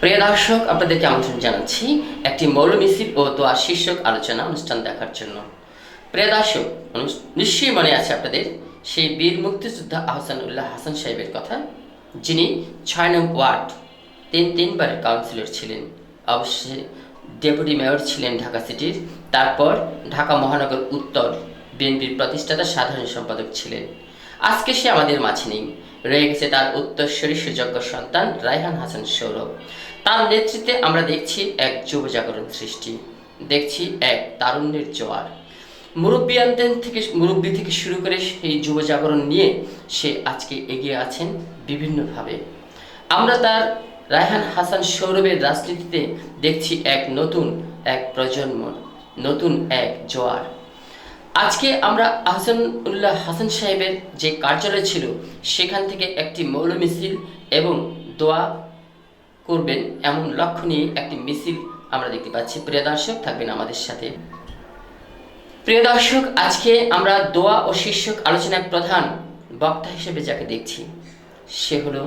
প্রিয় দর্শক, আপনাদেরকে আমন্ত্রণ জানাচ্ছি একটি মৌল মিছিল ও দোয়া শীর্ষক আলোচনা অনুষ্ঠান দেখার জন্য। প্রিয় দর্শক নিশ্চয়ই মনে আছে আপনাদের সেই বীর মুক্তিযোদ্ধা আহসানুল্লাহ হাসান সাহেবের কথা, যিনি ছয় নং ওয়ার্ড, তিন তিনবার কাউন্সিলর ছিলেন। অবশ্যই ডেপুটি মেয়র ছিলেন ঢাকা সিটির, তারপর ঢাকা মহানগর উত্তর বিএনপির প্রতিষ্ঠাতা সাধারণ সম্পাদক ছিলেন। আজকে সে আমাদের মাঝে নেই। রয়ে গেছে তার উত্তরস্বরী সুযোগ্য সন্তান রায়হান হাসান সৌরভ। তার নেতৃত্বে আমরা দেখছি এক যুব জাগরণ সৃষ্টি। দেখছি এক তারুণ্যের জোয়ার। মুরব্বিয়ানদের থেকে, মুরব্বী থেকে শুরু করে সেই যুব জাগরণ নিয়ে সে আজকে এগিয়ে আছেন বিভিন্নভাবে। আমরা তার রায়হান হাসান সৌরভের রাজনীতিতে দেখছি এক নতুন, এক প্রজন্ম, নতুন এক জোয়ার। আজকে আমরা আহসানুল্লাহ হাসান সাহেবের যে কার্যালয় ছিল, সেখান থেকে একটি মৌল মিছিল এবং দোয়া করবেন এমন লক্ষ্য নিয়ে একটি মিছিল আমরা দেখতে পাচ্ছি। প্রিয় দর্শক, থাকবেন আমাদের সাথে। প্রিয় দর্শক, আজকে আমরা দোয়া ও শীর্ষক আলোচনায় প্রধান বক্তা হিসেবে যাকে দেখছি, সে হলো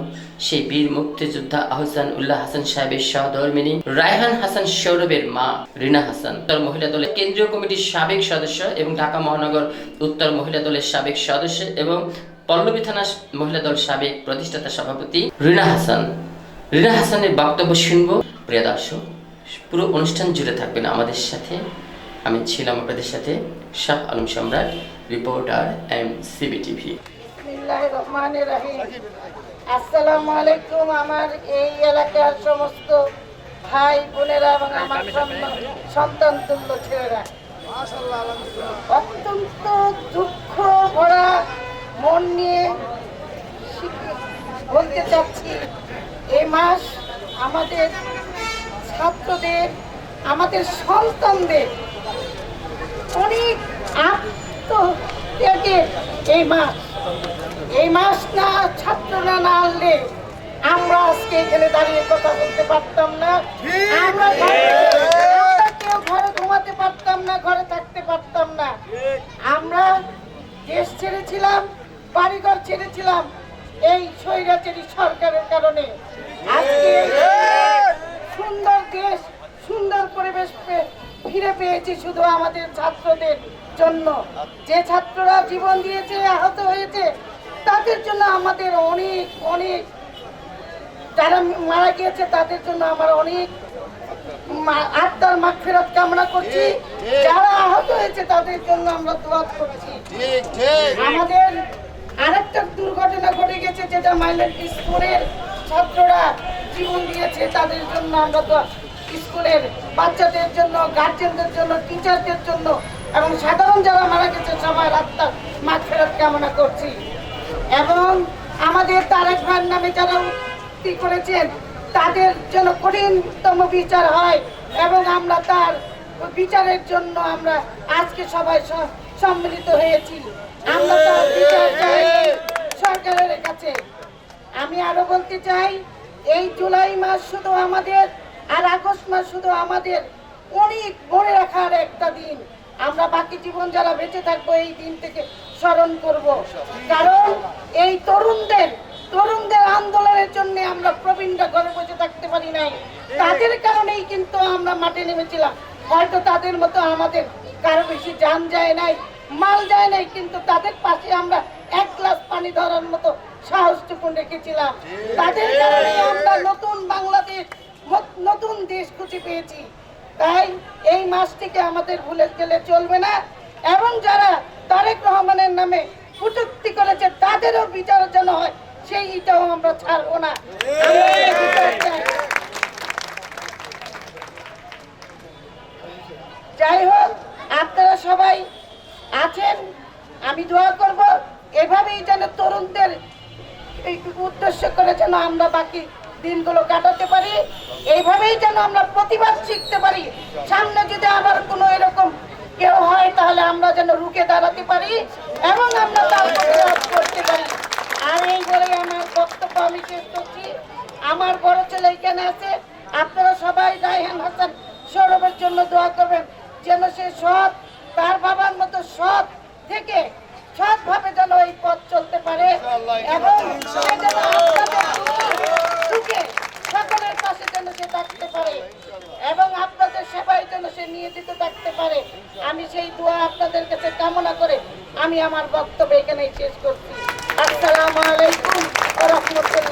সেই বীর মুক্তিযোদ্ধা আহসান উল্লাহ হাসান সাহেবের সহধর্মিনী রায়হান হাসান সৌরভের মা রিনা হাসান। উত্তর মহিলা দলের কেন্দ্রীয় কমিটির সাবেক সদস্য এবং ঢাকা মহানগর উত্তর মহিলা দলের সাবেক সদস্য এবং পল্লবী থানা মহিলা দল সাবেক প্রতিষ্ঠাতা সভাপতি রিনা হাসান। রিনা হাসানের বক্তব্য শুনব। প্রিয় দর্শক, পুরো অনুষ্ঠান জুড়ে থাকবেন আমাদের সাথে। আমি ছিলাম আপনাদের সাথে শাহ আলম সম্রাট, রিপোর্টার এম সিবি টিভি আসসালামু আলাইকুম আমার এই এলাকার সমস্ত ভাই, বোনেরা এবং আমার সন্তান তুল্য ছেলেরা। অত্যন্ত দুঃখ ভরা মন নিয়ে বলতে চাচ্ছি এই মাস আমাদের ছাত্রদের আমাদের সন্তানদের অনেক আত্মত্যাগের এই মাস। এই মাস না ছাত্ররা না আনলে আমরা আজকে এখানে দাঁড়িয়ে কথা বলতে পারতাম না। আমরা কেউ ঘরে ঘুমাতে পারতাম না ঘরে থাকতে পারতাম না। আমরা দেশ ছেড়েছিলাম বাড়িঘর ছেড়েছিলাম এই স্বৈরাচারী সরকারের কারণে। আজকে সুন্দর দেশ সুন্দর পরিবেশ ফিরে পেয়েছি শুধু আমাদের ছাত্রদের জন্য। যে ছাত্ররা জীবন দিয়েছে আহত হয়েছে তাদের জন্য আমাদের অনেক অনেক যারা মারা গিয়েছে তাদের জন্য আমার অনেক আত্মার মাঠ ফেরত কামনা করছি। যারা আহত হয়েছে তাদের জন্য আমরা দোয়া করছি। আমাদের আরেকটা দুর্ঘটনা ঘটে গেছে যেটা মাইলের স্কুলের ছাত্ররা জীবন দিয়েছে, তাদের জন্য আমরা তো স্কুলের বাচ্চাদের জন্য গার্জেনদের জন্য টিচারদের জন্য, এবং সাধারণ যারা মারা গেছে সবার আত্মার মাঠ ফেরত কামনা করছি। এবং আমাদের তারেক ভাইয়ের নামে যারা উক্তি করেছেন, তাদের জন্য কঠিনতম বিচার হয়, এবং আমরা তার বিচারের জন্য আমরা আজকে সবাই সম্মিলিত হয়েছি। আমরা তার বিচার চাই, সরকারের কাছে। আমি আরও বলতে চাই, এই জুলাই মাস শুধু আমাদের আর আগস্ট মাস শুধু আমাদের অনেক মনে রাখার একটা দিন। আমরা বাকি জীবন যারা বেঁচে থাকব, এই দিন থেকে স্মরণ করব। কারণ এই তরুণদের তরুণদের আন্দোলনের জন্য আমরা প্রবীণরা ঘরে বসে থাকতে পারি নাই। তাদের কারণেই কিন্তু আমরা মাঠে নেমেছিলাম। হয়তো তাদের মতো আমাদের কারও বেশি যান যায় নাই, মাল যায় নাই, কিন্তু তাদের পাশে আমরা পানি ধরার মতো সাহসটুকু রেখেছিলাম। তাদের কারণে আমরা নতুন বাংলাদেশ, নতুন দেশ খুঁজে পেয়েছি। তাই এই মাসটিকে আমাদের ভুলে গেলে চলবে না। এবং যারা তারেক রহমানের নামে কটূক্তি করেছে, তাদেরও বিচার যেন হয় সেইটাও আমরা ছাড়বো না। যাই হোক, আপনারা সবাই আছেন, আমি দোয়া করব। এভাবেই যেন তরুণদের উদ্দেশ্য করে যেন আমরা বাকি দিনগুলো কাটাতে পারি, এইভাবেই যেন আমরা প্রতিবাদ শিখতে পারি। সামনে যদি আবার কোনো এরকম কেউ হয়, তাহলে আমরা যেন রুখে দাঁড়াতে পারি এবং আমরা তার প্রতিবাদ করতে পারি। আর এই বলে আমার বক্তব্য আমি শেষ করছি। আমার বড় ছেলে এখানে আছে। আপনারা সবাই রায়হান হাসান সৌরভের জন্য দোয়া করবেন, যেন সে সৎ, তার বাবার মতো সৎ থেকে সৎভাবে যেন এই পথ চলতে পারে। এবং সকলের পাশে যেন সে থাকতে পারে এবং আপনাদের সেবায় যেন সে নিয়োজিত থাকতে পারে। আমি সেই দোয়া আপনাদের কাছে কামনা করে আমি আমার বক্তব্য এখানেই শেষ করছি। আসসালামু আলাইকুম রহমতুল্লাহ।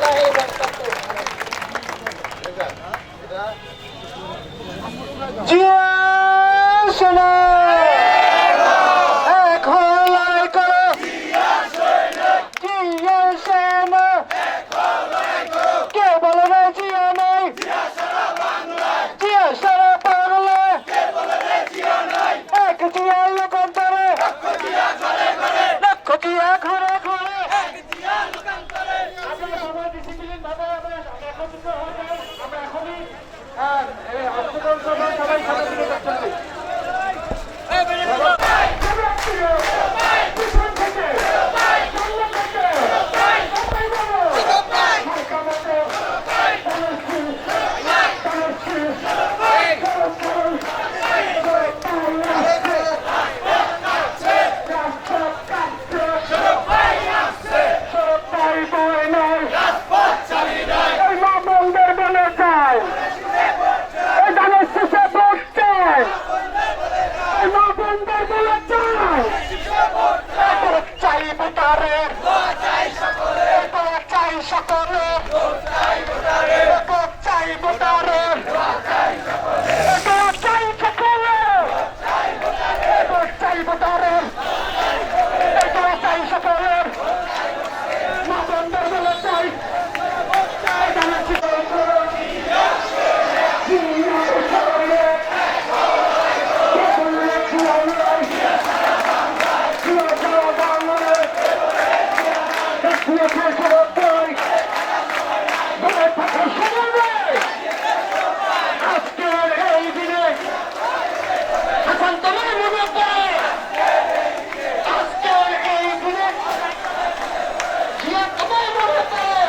জিয়া তোমার মনে পড়ে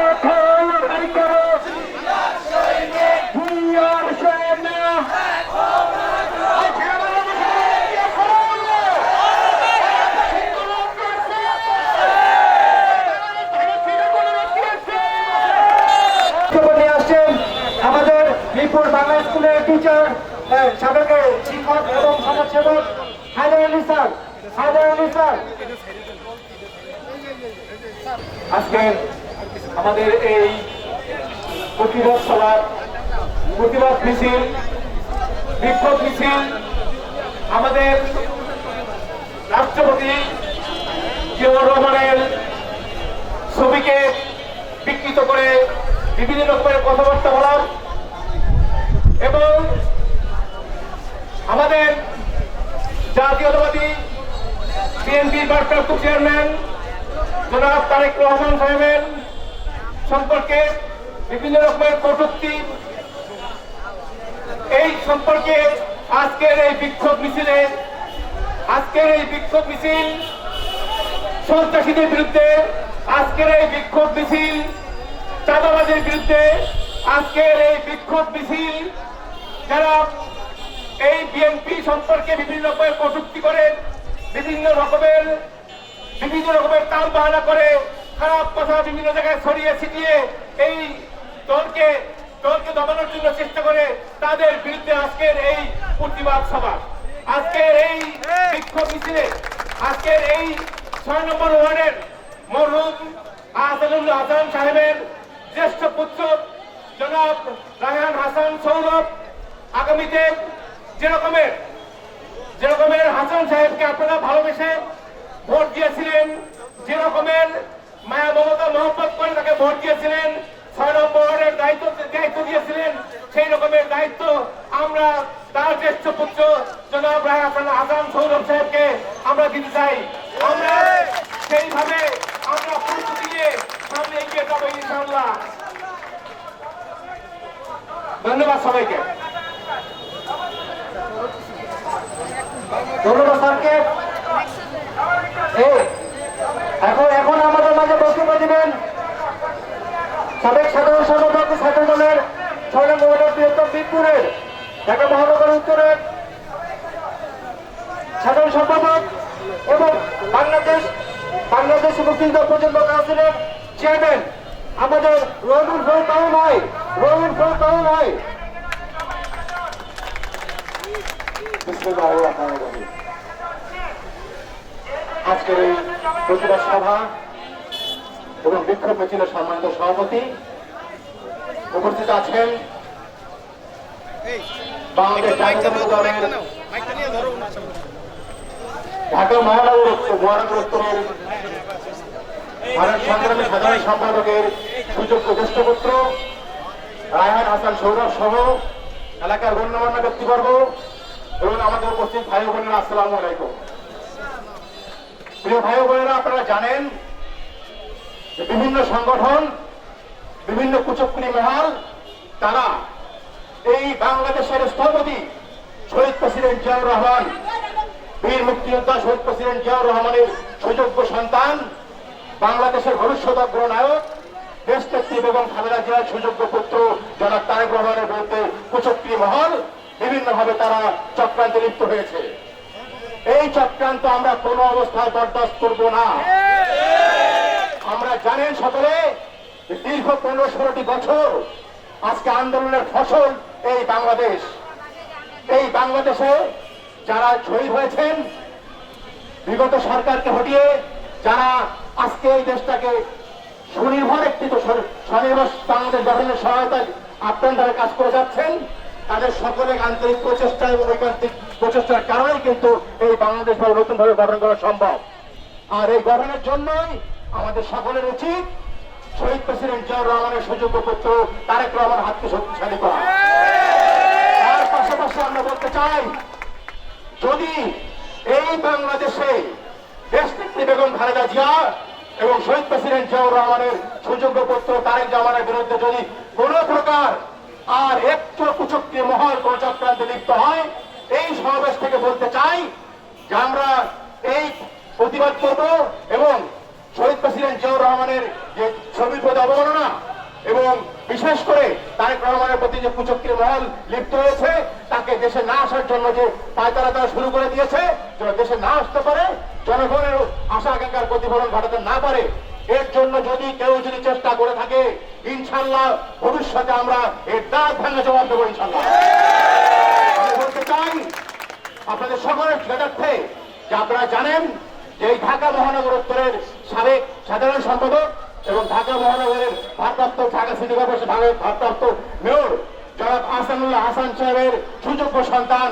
এখন লড়াই করো দুনিয়ার সৈন্য নিয়ে আসছেন আমাদের মিরপুর বাংলা স্কুলের টিচার সাবেক শিক্ষক এবং সমাজসেবক হায়দার আলী স্যার হায়দার আলী স্যার আজকে আমাদের এই প্রতিবাদ সভা প্রতিবাদ মিছিল, বিক্ষোভ মিছিল, আমাদের রাষ্ট্রপতি জিয়াউর রহমানের ছবিকে বিকৃত করে বিভিন্ন রকমের কথাবার্তা বলার এবং আমাদের জাতীয়তাবাদী বিএনপির ভারপ্রাপ্ত চেয়ারম্যান জনাব তারেক রহমান সাহেবের সম্পর্কে বিভিন্ন রকমের কটূক্তি। এই সম্পর্কে আজকের এই বিক্ষোভ মিছিলে, আজকের এই বিক্ষোভ মিছিল সন্ত্রাসীদের বিরুদ্ধে, আজকের এই বিক্ষোভ মিছিল চাঁদাবাজের বিরুদ্ধে, আজকের এই বিক্ষোভ মিছিল যারা এই বিএনপি সম্পর্কে বিভিন্ন রকমের কটূক্তি করে বিভিন্ন রকমের বিভিন্ন রকমের তাল বাহানা করে, খারাপ কথা বিভিন্ন জায়গায় ছড়িয়ে ছিটিয়ে এই দলকে দলকে দমানোর জন্য চেষ্টা করে তাদের বিরুদ্ধে আজকের এই প্রতিবাদ সভা। আজকের এই বিক্ষোভ মিছিলে, আজকের এই ছয় নম্বর ওয়ার্ডের মরহুম আহসানুল হাসান সাহেবের জ্যেষ্ঠ পুত্র জনাব রায়হান হাসান সৌরভ আগামীতে যে রকমের যে রকমের হাসান সাহেবকে আপনারা ভালোবেসে ভোট দিয়েছিলেন যে রকমের মায়া মমতা মহব্বত করে তাকে ভোট দিয়েছিলেন, ছয় নম্বর দায়িত্ব দিয়েছিলেন, সেই রকমের দায়িত্ব আমরা তার জ্যেষ্ঠ পুত্র জনাব রায় হাসান হাসান সৌরভ সাহেবকে আমরা দিতে চাই। আমরা সেইভাবে আমরা প্রস্তুতি নিয়ে সামনে এগিয়ে যাব ইনশাআল্লাহ। ধন্যবাদ সবাইকে। ধন্যবাদ স্যারকে এই, এখন এখন আমাদের মাঝে বক্তব্য দিবেন সাবেক সাধারণ সম্পাদক ছাত্র দলের ছয় নম্বর ওয়ার্ডের বৃহত্তম বিপুরের ঢাকা মহানগর উত্তরের সাধারণ সম্পাদক এবং বাংলাদেশ বাংলাদেশ মুক্তিযুদ্ধ প্রজন্ম কাউন্সিলের চেয়ারম্যান, আমাদের রবিউল ফল তাও নয় রবিউল ফল তাও নয়। আজকের এই প্রতিবাদ সভা এবং বিক্ষোভ মিছিলের সম্মানিত সভাপতি উপস্থিত আছেন বাংলাদেশ জাতীয়তাবাদী দলের ঢাকা মহানগর মহানগর উত্তরের ভারত সংগ্রামী সাধারণ সম্পাদকের সুযোগ্য জ্যেষ্ঠ রায়হান হাসান সৌরভ সহ এলাকার গণ্যমান্য ব্যক্তিবর্গ এবং আমাদের উপস্থিত ভাই বোনেরা আসসালামু আলাইকুম। প্রিয় ভাই বোনেরা আপনারা জানেন যে বিভিন্ন সংগঠন বিভিন্ন কুচক্রী মহল তারা এই বাংলাদেশের স্থপতি শহীদ প্রেসিডেন্ট জিয়াউর রহমান, বীর মুক্তিযোদ্ধা শহীদ প্রেসিডেন্ট জিয়াউর রহমানের সুযোগ্য সন্তান, বাংলাদেশের ভবিষ্যৎ অগ্রনায়ক দেশ নেত্রী বেগম খালেদা জিয়ার সুযোগ্য পুত্র জনাব তারেক রহমানের বিরুদ্ধে কুচক্রী মহল, বিভিন্নভাবে তারা চক্রান্তে লিপ্ত হয়েছে। এই চক্রান্ত আমরা কোনো অবস্থায় বরদাস্ত করব না। আমরা জানেন সকলে দীর্ঘ পনেরো ষোলোটি বছর আজকে আন্দোলনের ফসল এই বাংলাদেশ, এই বাংলাদেশে যারা শহীদ হয়েছেন, বিগত সরকারকে হটিয়ে যারা আজকে এই দেশটাকে সুনির্ভর একটি তো স্বনির্ভর বাংলাদেশ গঠনের সহায়তায় আপনারা কাজ করে যাচ্ছেন, তাদের সকলের আন্তরিক প্রচেষ্টা এবং ঐকান্তিক প্রচেষ্টার কারণেই কিন্তু এই বাংলাদেশ ভাবে নতুনভাবে গঠন করা সম্ভব। আর এই গঠনের জন্যই আমাদের সকলের উচিত শহীদ প্রেসিডেন্ট জিয়াউর রহমানের সুযোগ্য পুত্র তারেক রহমান হাতকে শক্তিশালী করা। তার পাশাপাশি আমরা বলতে চাই, যদি এই বাংলাদেশে দেশনেত্রী বেগম খালেদা জিয়া এবং শহীদ প্রেসিডেন্ট জিয়াউর রহমানের সুযোগ্য পুত্র তারেক জামানের বিরুদ্ধে যদি কোন প্রকার আর একটু কুচক্রী মহল কোন চক্রান্তে লিপ্ত হয়, এই সমাবেশ থেকে বলতে চাই যে আমরা এই প্রতিবাদ করব এবং শহীদ প্রেসিডেন্ট জিয়াউর রহমানের যে ছবির প্রতি অবমাননা এবং বিশেষ করে তারেক রহমানের প্রতি যে কুচক্রী মহল লিপ্ত হয়েছে, তাকে দেশে না আসার জন্য যে পায়তারা তারা শুরু করে দিয়েছে দেশে না আসতে পারে, জনগণের আশা আকাঙ্ক্ষার প্রতিফলন ঘটাতে না পারে, এর জন্য যদি কেউ যদি চেষ্টা করে থাকে ইনশাল্লাহ ভবিষ্যতে আমরা এর দাঁত ভাঙা জবাব দেবো ইনশাল্লাহ বলতে চাই, আপনাদের সকলের জ্ঞাতার্থে যে আপনারা জানেন এই ঢাকা মহানগর উত্তরের সাবেক সাধারণ সম্পাদক এবং ঢাকা মহানগরের ভারপ্রাপ্ত ঢাকা সিটি কর্পোরেশন ভারপ্রাপ্ত মেয়র জনাব আহসানুল্লাহ হাসান সাহেবের সুযোগ্য সন্তান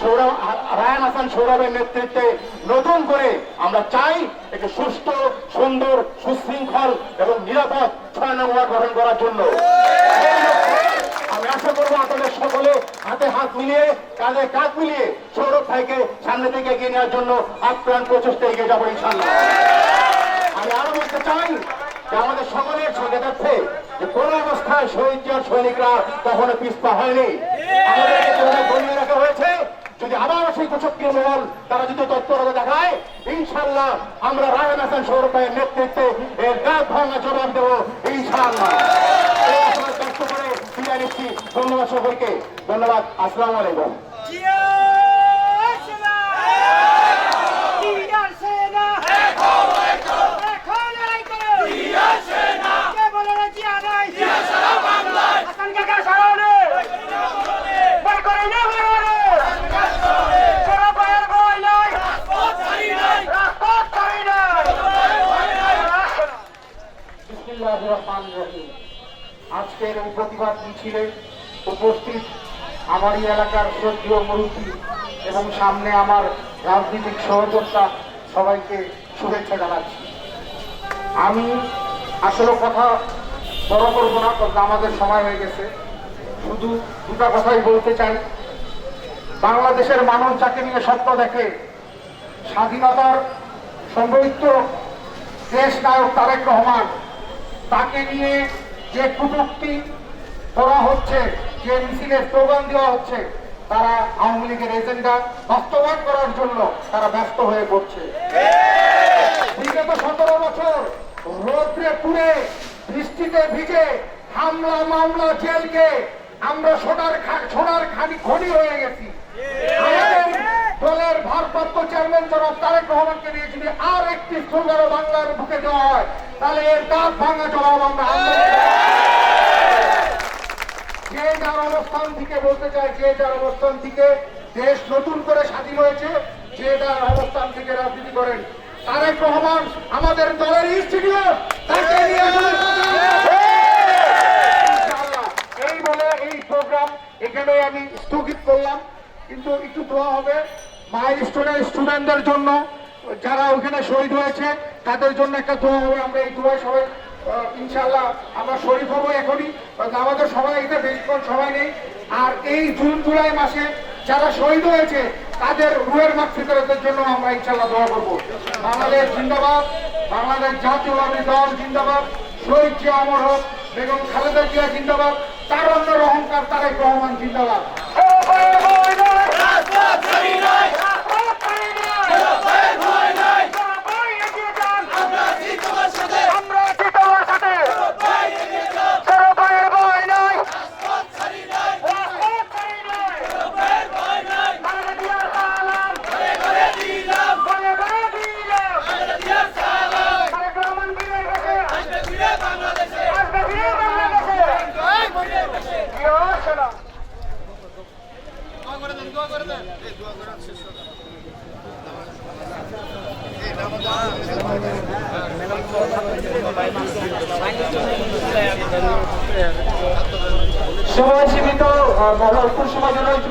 সৌরভ রায়ন হাসান সৌরভের নেতৃত্বে নতুন করে আমরা চাই একটি সুস্থ, সুন্দর, সুশৃঙ্খল এবং নিরাপদ ছয় নম্বর গঠন করার জন্য সেই লক্ষ্যে আমি আশা করব আপনাদের সকলে হাতে হাত মিলিয়ে, কাঁধে কাঁধ মিলিয়ে সৌরভ ভাইকে সামনে থেকে এগিয়ে নেওয়ার জন্য আপ্রাণ প্রচেষ্টা এগিয়ে যাব ইনশাল্লাহ আমি আরও বলতে চাই যে আমাদের সকলের সঙ্গে যাচ্ছে যে কোন অবস্থায় শহীদ সৈনিকরা কখনো পিছপা হয়নি। আমাদেরকে রাখা হয়েছে। যদি আবার সেই কুচক্রী মহল তারা যদি তৎপরতা দেখায় ইনশাল্লাহ আমরা রায়ন হাসান সৌরভ ভাইয়ের নেতৃত্বে এর গাছ ভাঙা জবাব দেবো ইনশাল্লাহ এই আশাবাদ ব্যক্ত করে বিদায় নিচ্ছি ধন্যবাদ সকলকে ধন্যবাদ আসসালামু আলাইকুম। রহিম। আজকের এই প্রতিবাদ মিছিলে উপস্থিত আমারই এলাকার শ্রদ্ধীয় মুরব্বী এবং সামনে আমার রাজনৈতিক সহযোদ্ধা সবাইকে শুভেচ্ছা জানাচ্ছি। আমি আসলে কথা বড় করব না, কারণ আমাদের সময় হয়ে গেছে। শুধু দুটা কথাই বলতে চাই। বাংলাদেশের মানুষ যাকে নিয়ে স্বপ্ন দেখে, স্বাধীনতার সম্ভবিত দেশ নায়ক তারেক রহমান, তাকে নিয়ে যে কুটুক্তি করা হচ্ছে, যে মিছিলে স্লোগান দেওয়া হচ্ছে, তারা আওয়ামী লীগের এজেন্ডা বাস্তবায়ন করার জন্য তারা ব্যস্ত হয়ে পড়ছে। বিগত সতেরো বছর রোদ্রে পুড়ে, বৃষ্টিতে ভিজে, হামলা মামলা জেলকে আমরা সোনার সোনার খানি খনি হয়ে গেছি। আমাদের দলের ভারপ্রাপ্ত চেয়ারম্যান জনাব তারেক রহমানকে নিয়ে যদি আর একটি স্লোগানও বাংলার বুকে দেওয়া হয়, তাহলে এর দাঁত ভাঙা জবাব আমরা যে যার অবস্থান থেকে বলতে চাই, যে যার অবস্থান থেকে দেশ নতুন করে স্বাধীন হয়েছে, যে যার অবস্থান থেকে রাজনীতি করেন তারেক রহমান, আমাদের দলের ইনস্টিটিউট তাকে এই বলে এই প্রোগ্রাম এখানে আমি স্থগিত করলাম। কিন্তু একটু দোয়া হবে মাইল স্টোনের স্টুডেন্টদের জন্য। যারা ওখানে শহীদ হয়েছে তাদের জন্য একটা দোয়া হবে। আমরা এই দোয়া সবাই আহ, ইনশাআল্লাহ আমরা শরীফ হব এখনই। আমাদের সবাই এটা বেশিক্ষণ সময় নেই। আর এই জুন জুলাই মাসে যারা শহীদ হয়েছে তাদের রুয়ের মাঠ জন্য আমরা ইনশাল্লাহ দোয়া করব। বাংলাদেশ জিন্দাবাদ বাংলাদেশ জাতীয়বাদী দল জিন্দাবাদ শহীদ জিয়া অমর হোক বেগম খালেদা জিয়া জিন্দাবাদ তার অন্য অহংকার তারেক রহমান জিন্দাবাদ আমরা আছি তোমার সাথে কারও ভয়ের ভয় নাই সময় সীমিত বড় অল্প সময় জন্য একটু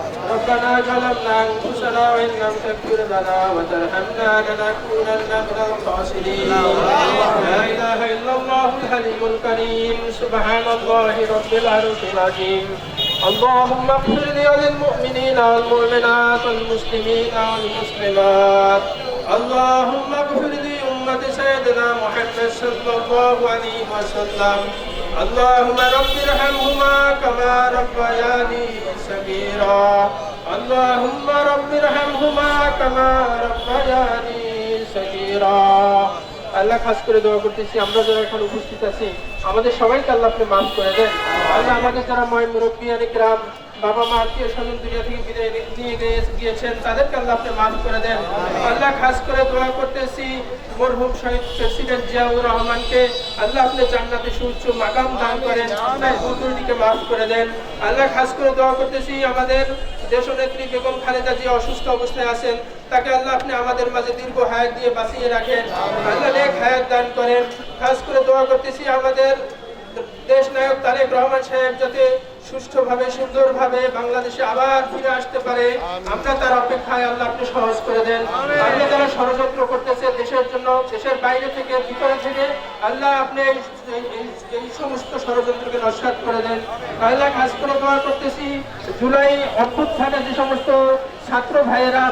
ربنا ظلمنا انفسنا وان لم تغفر لنا وترحمنا لنكونن من الخاسرين لا اله الا الله الحليم الكريم سبحان الله رب العرش العظيم اللهم اغفر لي وللمؤمنين والمؤمنات والمسلمين والمسلمات اللهم اغفر لي أمة سيدنا محمد صلى الله عليه وسلم اللهم رب ارحمهما كما ربياني صغيرا. اللهم رب ارحمهما كما ربياني صغيرا. আল্লাহ খাস করে দোয়া করতেছি। আমরা যারা এখন উপস্থিত আছি, আমাদের সবাইকে আল্লাহ আপনি মাফ করে দেন। আল্লাহ আমাদের যারা ময় মুরব্বী গ্রাম বাবা মা, আত্মীয় স্বজন দুনিয়া থেকে বিদায় নিয়ে গিয়ে- গিয়েছেন, তাদেরকে আল্লাহ আপনি মাফ করে দেন। আল্লাহ খাস করে দোয়া করতেছি মরহুম শহীদ প্রেসিডেন্ট জিয়াউর রহমানকে। আল্লাহ আপনি জান্নাতে সুউচ্চ মাকাম দান করেন, তার পুত্রটিকে মাফ করে দেন। আল্লাহ খাস করে দোয়া করতেছি আমাদের দেশনেত্রী বেগম খালেদা জিয়া অসুস্থ অবস্থায় আছেন। তাকে আল্লাহ আপনি আমাদের মাঝে দীর্ঘ হায়াত দিয়ে বাঁচিয়ে রাখেন। আল্লাহ নেক হায়াত দান করেন। খাস করে দোয়া করতেছি আমাদের দেশ নায়ক তারেক রহমান সাহেব যাতে সুষ্ঠুভাবে, সুন্দরভাবে বাংলাদেশে আবার ফিরে আসতে পারে। আমরা তার অপেক্ষায় আল্লাহ আপনি সহজ করে দেন। আল্লাহ যারা ষড়যন্ত্র করতেছে দেশের জন্য, দেশের বাইরে থেকে ভিতরে থেকে আল্লাহ আপনি এই- সমস্ত ষড়যন্ত্রকে নস্বাত করে দেন। আল্লাহ খাস করে দোয়া করতেছি জুলাই অভ্যুত্থানে যে সমস্ত ছাত্র ভাইয়েরা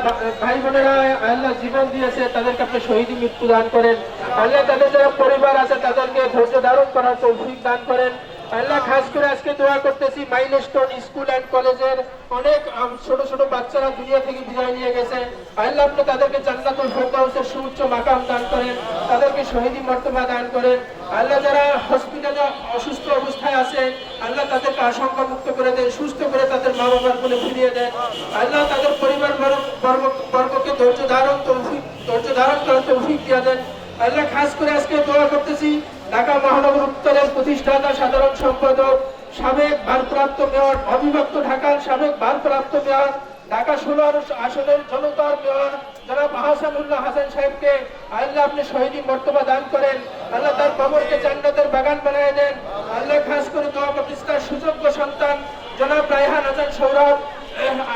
ভাই বোনেরা আল্লাহ জীবন দিয়েছে, তাদেরকে আপনি শহীদ মৃত্যু দান করেন। আল্লাহ তাদের যারা পরিবার আছে, তাদেরকে ধৈর্য ধারণ করার তৌফিক দান করেন। আল্লাহ খাস করে আজকে দোয়া করতেছি, মাইলস্টোন স্কুল অ্যান্ড কলেজের অনেক ছোট ছোট বাচ্চারা দুনিয়া থেকে বিদায় নিয়ে গেছে। আল্লাহ আপনি তাদেরকে জান্নাতুল ফেরদাউসের সুউচ্চ মাকাম দান করেন, তাদেরকে শহীদি মর্তবা দান করেন। আল্লাহ যারা হসপিটালে অসুস্থ অবস্থায় আছে, আল্লাহ তাদেরকে আশঙ্কা মুক্ত করে দেন, সুস্থ করে তাদের মা বাবার কোলে ফিরিয়ে দেন। আল্লাহ তাদের পরিবার বর্গ- বর্গ- বর্গকে ধৈর্য ধারণ, তৌফিক ধৈর্য ধারণ করার তৌফিক দিয়ে দেন। আল্লাহ খাস করে আজকে দোয়া করতেছি, ঢাকা মহানগর উত্তরের প্রতিষ্ঠাতা, সাধারণ সম্পাদক, সাবেক ভারপ্রাপ্ত মেয়র, অবিভক্ত ঢাকার সাবেক ভারপ্রাপ্ত মেয়র ঢাকা ষোলো আসনের জনতার মেয়র জনাব আহসানুল্লাহ হাসান সাহেবকে আল্লাহ আপনি শহীদী মর্তবা দান করেন। আল্লাহ তার কবরকে জান্নাতের বাগান বানিয়ে দেন। আল্লাহ খাস করে দোয়া প্রতিষ্ঠার সুযোগ্য সন্তান, জনাব রায়হান হাসান সৌরভ।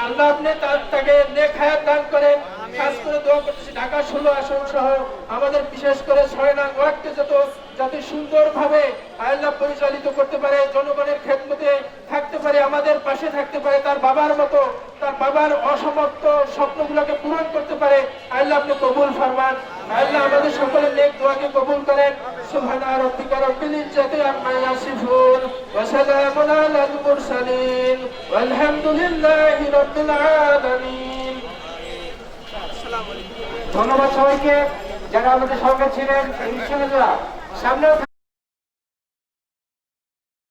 আল্লাহ আপনি তাকে নেক হায়াত দান করেন খাস করে দোয়া করতেছি ঢাকা ষোলো আসন সহ আমাদের বিশেষ করে ছয় নং ওয়ার্ডকে যত যাতে সুন্দরভাবে আল্লাহ পরিচালিত করতে পারে জনগণের খেদমতে থাকতে পারে আমাদের পাশে থাকতে পারে তার বাবার মতো তার বাবার অসমাপ্ত স্বপ্নগুলোকে পূরণ করতে পারে আল্লাহ আপনি কবুল ফরমান আল্লাহ আমাদের সকলের নেক দোয়াকে কবুল করেন সুবহানা রাব্বিকা রাব্বিল ইজ্জাতি আম্মা ইয়াসিফুন ওয়া সালামুন আলাল মুরসালিন ওয়ালহামদুলিল্লাহি রাব্বিল আলামিন ধন্যবাদ সবাইকে যারা আমাদের সঙ্গে ছিলেন সামনে